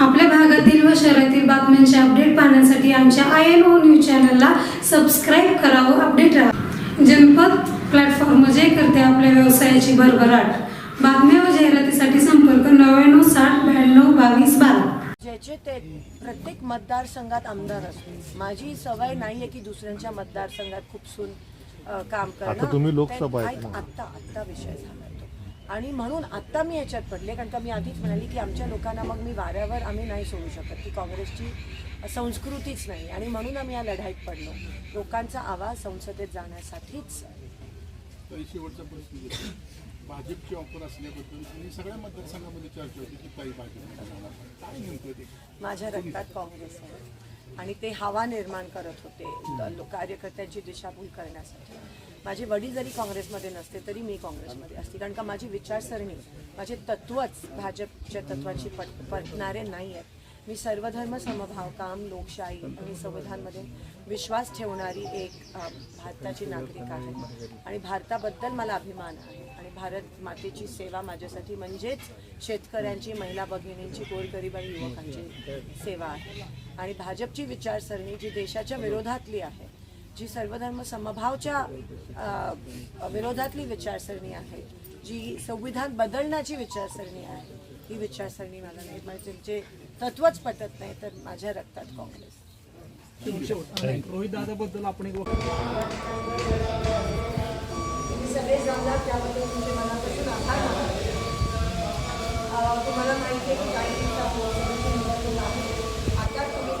आपल्या भागातील व शहरातील बातम्यांचे अपडेट पाहण्यासाठी आमच्या आय एन ओ न्यूज चॅनलला सबस्क्राईब करा व अपडेट राहा. जनपद प्लॅटफॉर्म जे करते आपल्या व्यवसायाची भरभराट. बातम्या व जाहिरातीसाठी संपर्क नव्याण्णव साठ ब्याण्णव बावीस बारा. ज्याचे ते प्रत्येक मतदारसंघात आमदार असतो माझी सवय नाहीये की दुसऱ्यांच्या मतदारसंघात खूप सून अ, काम करणं. आता तुम्ही लोकसभा ते- आहेत ना. आत्ता आत्ता विषय झाला. आणि म्हणून आत्ता मी याच्यात पडले कारण का मी आधीच म्हणाली की आमच्या लोकांना मग मी वाऱ्यावर आम्ही नाही सोडू शकत की काँग्रेसची संस्कृतीच नाही. आणि म्हणून आम्ही या लढाईत पडलो. लोकांचा आवाज संसदेत जाण्यासाठीच. शेवटचा प्रश्न. भाजपची ऑफर असल्याबद्दल सगळ्या मतदारसंघामध्ये चर्चा होती की ताई भाजप माझ्या रक्तात काँग्रेस आहे. आणि ते हवा निर्माण करत होते कार्यकर्त्यांची दिशाभूल करण्यासाठी. माझे वडील जरी काँग्रेसमध्ये नसते तरी मी काँग्रेसमध्ये असते. कारण का माझी विचारसरणी माझे तत्वच भाजपच्या तत्वाची पट पटणारे नाही आहेत मी सर्वधर्म समभाव काम लोकशाही आणि संविधानमध्ये विश्वास ठेवणारी एक भारताची नागरिक आहे. आणि भारताबद्दल मला अभिमान आहे. आणि भारत मातेची सेवा माझ्यासाठी म्हणजेच शेतकऱ्यांची महिला भगिनींची गोरगरीब आणि युवकांची सेवा आहे. आणि भाजपची विचारसरणी जी देशाच्या विरोधातली आहे जी सर्वधर्म समभावच्या विरोधातली विचारसरणी आहे जी संविधान बदलण्याची विचारसरणी आहे ही विचारसरणी मला नाही म्हणजे जे तत्वच पटत नाही तर माझ्या रक्तात काँग्रेस रोहित दादाबद्दल आपण एक सगळे जमलात त्याबद्दल तुमचे मनापासून आभार मानते. अं, तुम्हाला माहिती आहे की काही दिवसापूर्वी आता तुम्ही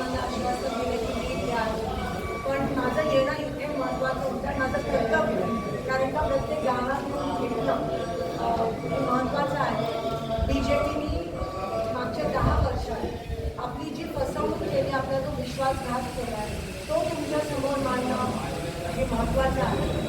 त्रास केला आहे. तो तुमच्यासमोर मांडणं हे महत्त्वाचं आहे.